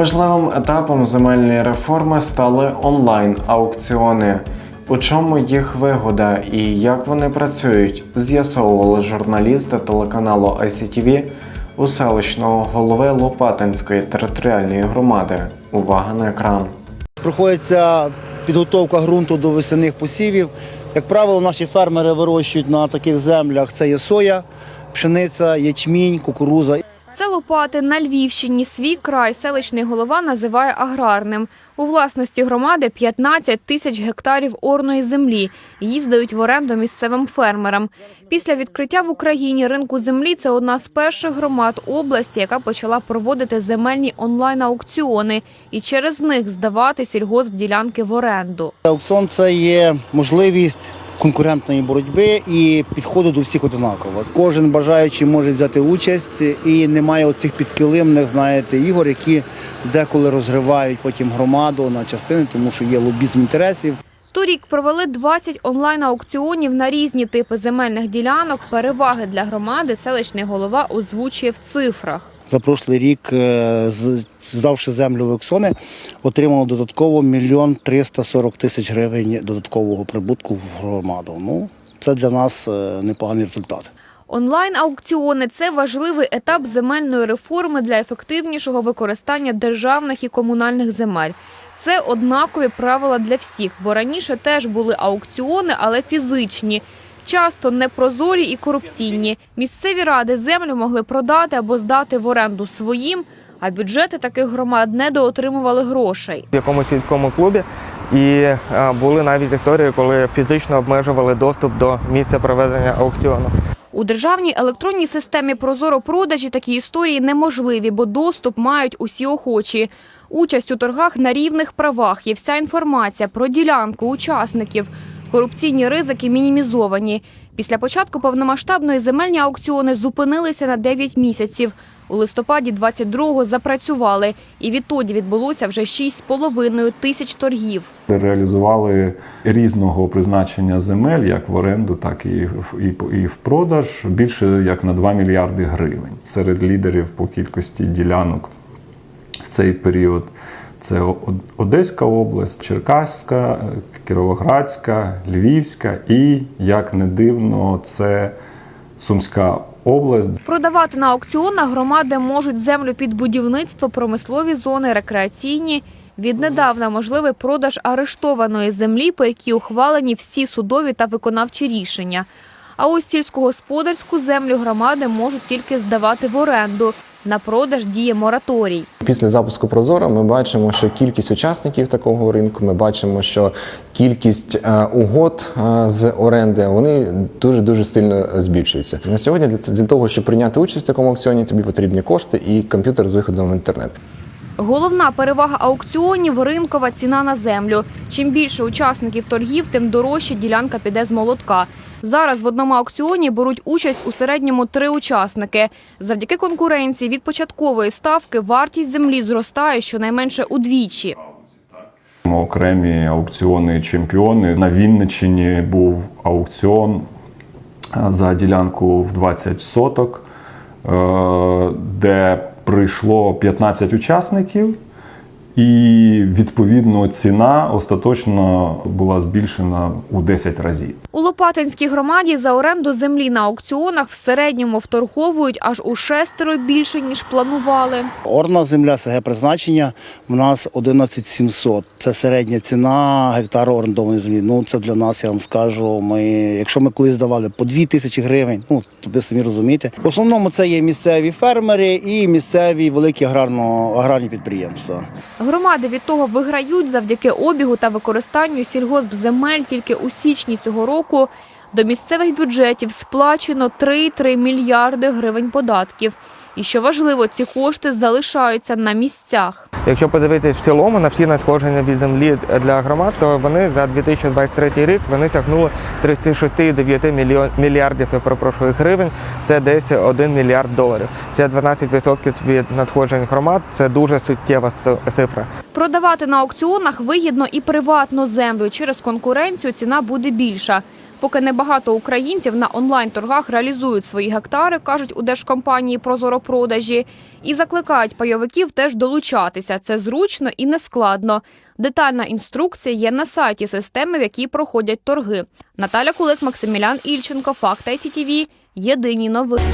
Важливим етапом земельної реформи стали онлайн-аукціони. У чому їх вигода і як вони працюють, з'ясовували журналісти телеканалу ICTV у селищного голови Лопатинської територіальної громади. Увага на екран. Проходиться підготовка ґрунту до весняних посівів. Як правило, наші фермери вирощують на таких землях це є соя, пшениця, ячмінь, кукуруза. Це Лопати на Львівщині. Свій край селищний голова називає аграрним. У власності громади 15 тисяч гектарів орної землі. Її здають в оренду місцевим фермерам. Після відкриття в Україні ринку землі це одна з перших громад області, яка почала проводити земельні онлайн-аукціони і через них здавати сільгоспділянки в оренду. Аукціон це є можливість конкурентної боротьби і підходу до всіх однаково. Кожен бажаючий може взяти участь і немає оцих підкилимних, знаєте, ігор, які деколи розривають потім громаду на частини, тому що є лобізм інтересів. Торік провели 20 онлайн-аукціонів на різні типи земельних ділянок. Переваги для громади селищний голова озвучує в цифрах. За прошлий рік, е, здавши землю в аукціони, отримало додатково мільйон 340 тисяч гривень додаткового прибутку в громаду. Ну, це для нас е, непоганий результат. Онлайн-аукціони це важливий етап земельної реформи для ефективнішого використання державних і комунальних земель. Це однакові правила для всіх, бо раніше теж були аукціони, але фізичні. Часто непрозорі і корупційні. Місцеві ради землю могли продати або здати в оренду своїм, а бюджети таких громад недоотримували грошей. в якомусь сільському клубі. І були навіть історії, коли фізично обмежували доступ до місця проведення аукціону. У державній електронній системі Прозоро продажі такі історії неможливі, бо доступ мають усі охочі. Участь у торгах на рівних правах є вся інформація про ділянку учасників. Корупційні ризики мінімізовані. Після початку повномасштабної земельні аукціони зупинилися на 9 місяців. У листопаді 22-го запрацювали, і відтоді відбулося вже 6,5 тисяч торгів. реалізували різного призначення земель, як в оренду, так і в, і, і в продаж, більше як на 2 мільярди гривень. Серед лідерів по кількості ділянок в цей період це Одеська область, Черкаська, Кіровоградська, Львівська і, як не дивно, це Сумська область. Продавати на аукціонах громади можуть землю під будівництво, промислові зони, рекреаційні. Віднедавна можливий продаж арештованої землі, по якій ухвалені всі судові та виконавчі рішення. А ось сільськогосподарську землю громади можуть тільки здавати в оренду. На продаж діє мораторій. Після запуску Прозоро ми бачимо, що кількість учасників такого ринку, ми бачимо, що кількість е, угод е, з оренди вони дуже дуже сильно збільшуються. На сьогодні для, для того, щоб прийняти участь в такому аукціоні, тобі потрібні кошти і комп'ютер з виходом в інтернет. Головна перевага аукціонів ринкова ціна на землю. Чим більше учасників торгів, тим дорожче ділянка піде з молотка. Зараз в одному аукціоні беруть участь у середньому три учасники. Завдяки конкуренції від початкової ставки вартість землі зростає щонайменше удвічі. Окремі аукціони чемпіони. На Вінниччині був аукціон е, за ділянку в 20 соток, е, де прийшло 15 учасників, і відповідно ціна остаточно була збільшена у 10 разів. У Лопатинській громаді за оренду землі на аукціонах в середньому вторговують аж у шестеро більше ніж планували. Орна земля СГ призначення у нас 11 700. Це середня ціна гектару орендованої землі. Ну це для нас, я вам скажу. Ми, якщо ми колись давали по 2 тисячі гривень, ну то ви самі розумієте. В основному це є місцеві фермери і місцеві великі аграрно, аграрні підприємства. Громади від того виграють завдяки обігу та використанню сільгоспземель тільки у січні цього року. До місцевих бюджетів сплачено 3,3 мільярди гривень податків. І що важливо, ці кошти залишаються на місцях. Якщо подивитись в цілому на всі надходження від землі для громад, то вони за 2023 рік вони сягнули 36,9 мільйон мільярдів я перепрошую, гривень. Це десь 1 мільярд доларів. Це 12% від надходжень громад. Це дуже суттєва цифра. Продавати на аукціонах вигідно і приватну землю. Через конкуренцію ціна буде більша. Поки небагато українців на онлайн-торгах реалізують свої гектари, кажуть у держкомпанії Прозоропродажі, і закликають пайовиків теж долучатися. Це зручно і нескладно. Детальна інструкція є на сайті системи, в якій проходять торги. Наталя Кулик, Максимілян Ільченко, Факт ICTV. Єдині новини.